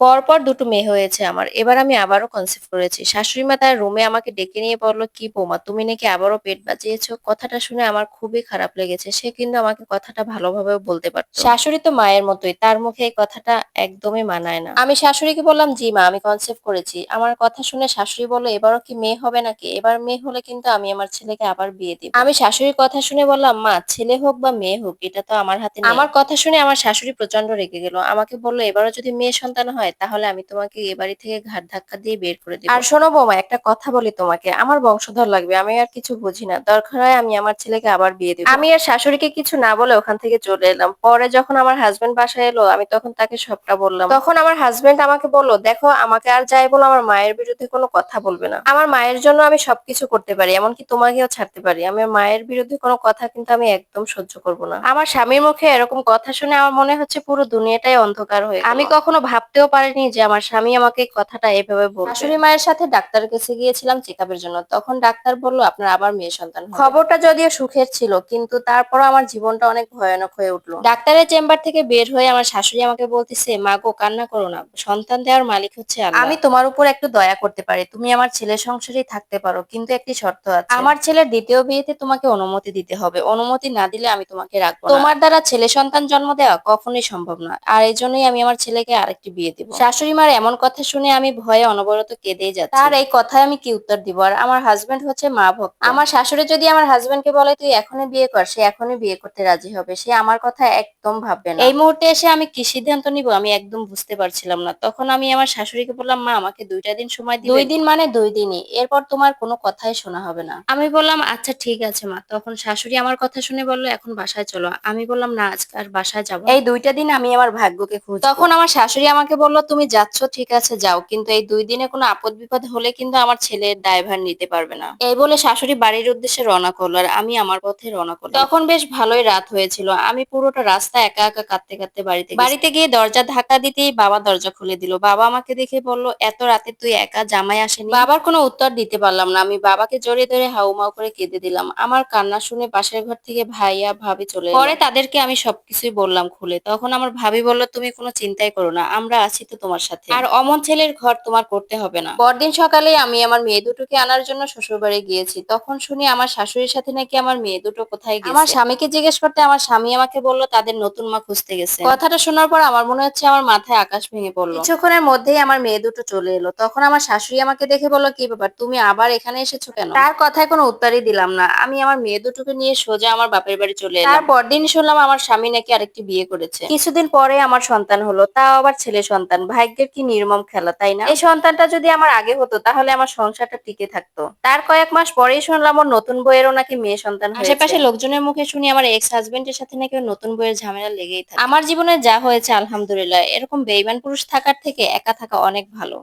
পরপর দুটো মেয়ে হয়েছে আমার। এবার আমি আবারও কনসিভ করেছি। শাশুড়ি মা তার রুমে আমাকে ডেকে নিয়ে বলল, "কি বৌমা তুমি নাকি আবারও পেট বাঁচিয়েছো?" কথাটা শুনে আমার খুবই খারাপ লেগেছে। সে কিন্তু আমাকে কথাটা ভালোভাবেও বলতে পারত। শাশুড়ি তো মায়ের মতোই। তার মুখে এই কথাটা একদমই মানায় না। আমি শাশুড়িকে বললাম, "জি মা আমি কনসেপ্ট করেছি।" আমার কথা শুনে শাশুড়ি বলল "এবারও কি মেয়ে হবে নাকি? এবার মেয়ে হলে কিন্তু আমি আমার ছেলেকে আবার বিয়ে দিব।" আমি শাশুড়ির কথা শুনে বললাম, "মা ছেলে হোক বা মেয়ে হোক এটা তো আমার হাতে নেই।" আমার কথা শুনে আমার শাশুড়ি প্রচণ্ড রেগে গেল। আমাকে বলল "এবারও যদি মেয়ে সন্তান হয় তাহলে আমি তোমাকে এ বাড়ি থেকে ঘাট ধাক্কা দিয়ে বের করে দিব। আর শোনো বৌমা একটা কথা বলি তোমাকে, আমার বংশধর লাগবে। আমি আর কিছু বুঝি না। দরকার হয় আমি আমার ছেলেকে আবার বিয়ে দিব। আমি আর শাশুড়িকে কিছু না বলে ওখান থেকে চলে এলাম। পরে যখন আমার হাজবেন্ড বাসায় এলো আমি তখন তাকে সবটা বললাম। তখন আমার হাজবেন্ড আমাকে বলল, "দেখো আমাকে আর যাই বলো আমার মায়ের বিরুদ্ধে কোনো কথা বলবে না। আমার মায়ের জন্য আমি সবকিছু করতে পারি। এমনকি তোমাকেও ছাড়তে পারি। আমি মায়ের বিরুদ্ধে কোনো কথা কিন্তু আমি একদম সহ্য করব না।" আমার স্বামীর মুখে এরকম কথা শুনে আমার মনে হচ্ছে পুরো দুনিয়াটাই অন্ধকার হয়ে আমি কখনো ভাবতেও পারিনি যে আমার স্বামী আমাকে কথাটা এভাবে বলবে। শাশুড়ি মায়ের সাথে ডাক্তারের কাছে গিয়েছিলাম চেক জন্য। তখন ডাক্তার বলল আপনার আবার মেয়ে সন্তান খবরটা যদিও সুখের ছিল কিন্তু তারপরও আমার জীবনটা অনেক ভয়ানক হয়ে উঠল। ডাক্তারের চেম্বার থেকে বের হয়ে আমার শাশুড়ি আমাকে বলতেছে মা গো কান্না করো না সন্তান দেওয়ার মালিক হচ্ছে আল্লাহ। আমি তোমার উপর একটু দয়া করতে পারি তুমি আমার ছেলে সংসারেই থাকতে পারো কিন্তু একটি শর্ত আছে আমার ছেলের দ্বিতীয় বিয়েতে তোমাকে অনুমতি দিতে হবে অনুমতি না দিলে আমি তোমাকে রাখব না। তোমার দ্বারা ছেলে সন্তান জন্ম দেওয়া কখনোই সম্ভব না আর এই জন্যই আমি আমার ছেলেকে আরেকটি বিয়ে দিব শাশুড়ি মার এমন কথা শুনে আমি ভয়ে অনবরত কেঁদেই যাচ্ছি। তার এই কথায় আমি কি উত্তর দিব? আর আমার হাজবেন্ড হচ্ছে মা ভক্ত। আমার শাশুড়ি যদি আমার হাজবেন্ডকে বলে তুই এখনই বিয়ে কর সে এখনই বিয়ে করতে রাজি হবে। সে আমার কথা একদম ভাববে না। এই মুহূর্তে এসে আমি কি সিদ্ধান্ত নিব আমি একদম বুঝতে পারছিলাম না। তখন আমি আমার শাশুড়িকে বললাম মা আমাকে দুইটা দিন সময় দিবে। দুই দিন মানে দুই দিনই। এরপর তোমার কোনো কথাই শোনা হবে না। আমি বললাম আচ্ছা ঠিক আছে মা। তখন শাশুড়ি আমার কথা শুনে বলল এখন বাসায় চলো। আমি বললাম না আজকে আর বাসায় যাব এই দুইটা দিন আমি আমার ভাগ্যকে খুঁজ তখন আমার শাশুড়ি আমাকে বলল তুমি যাচ্ছ, ঠিক আছে, যাও। কিন্তু এই দুই দিনে কোনো আপদ বিপদ হলে কিন্তু আমার ছেলের দায়ভার নিতে পারবে না। এই বলে শাশুড়ি বাড়ির উদ্দেশ্যে রওনা করল আর আমি আমার পথে রওনা করলাম। তখন বেশ ভালোই রাত হয়েছিল। আমি পুরোটা রাস্তা একা একা কাঁদতে কাঁদতে বাড়িতে বাড়িতে গিয়ে দরজা ধাক্কা দিতেই বাবা দরজা খুলে দিল। বাবা আমাকে দেখে বলল, এত রাতে তুই একা জামাই আসেনি? বাবার কোনো উত্তর দিতে পারলাম না। আমি বাবাকে জড়িয়ে ধরে হাউমাউ করে কেঁদে দিলাম। আমার কান্না শুনে পাশের ঘর থেকে ভাইয়া, ভাবি চলে পরে তাদেরকে আমি সবকিছুই বললাম খুলে। তখন আমার ভাবি বলল, তুমি কোনো চিন্তাই করো না। আমরা আছি তো তোমার সাথে। আর অমন ছেলের ঘর তোমার করতে হবে না। পরদিন সকালে আমি আমার মেয়ে দুটোকে আনার জন্য শ্বশুর বাড়ি গিয়েছি। তখন শুনি আমার শাশুড়ির সাথে নাকি আমার মেয়ে দুটো কোথায় গেছে? আমার স্বামীকে জিজ্ঞেস করতে আমার স্বামী আমাকে বলল তাদের নতুন মা খুঁজতে গেছে। কথাটা শোনার পর আমার মনে হচ্ছে আমার মাথায় আকাশ ভেঙে পড়ল। কিছুক্ষণের মধ্যেই আমার মেয়ে দুটো চলে এলো। তখন আমার শাশুড়ি আমাকে দেখে বলল কি ব্যাপার তুমি আবার এখানে এসেছ কেন? তার কথায় কোনো উত্তরই দিলাম না। আমি আমার মেয়ে দুটোকে নিয়ে সোজা আমার বাপের বাড়ি চলে এলাম। তারপর দিন শুনলাম আমার স্বামী নাকি আরেকটি বিয়ে করেছে। কিছুদিন পরে আমার সন্তান হলো তাও আবার ছেলে সন্তান। ভাগ্যের কি নির্মম খেলা, তাই না? এই সন্তানটা যদি আমার আগে হতো, তাহলে আমার সংসারটা টিকে থাকতো। তার কয়েক মাস পরেই শুনলাম ওর নতুন বইয়েরও নাকি মেয়ে সন্তান আশেপাশে লোকজনের মুখে শুনি আমার এক্স হাজবেন্ডের সাথে নাকি নতুন বইয়ের ঝামেলা লেগেই থাকে। আমার জীবনে যা হয়েছে, আলহামদুলিল্লাহ। এরকম বেইমান পুরুষ থাকার থেকে একা থাকা অনেক ভালো।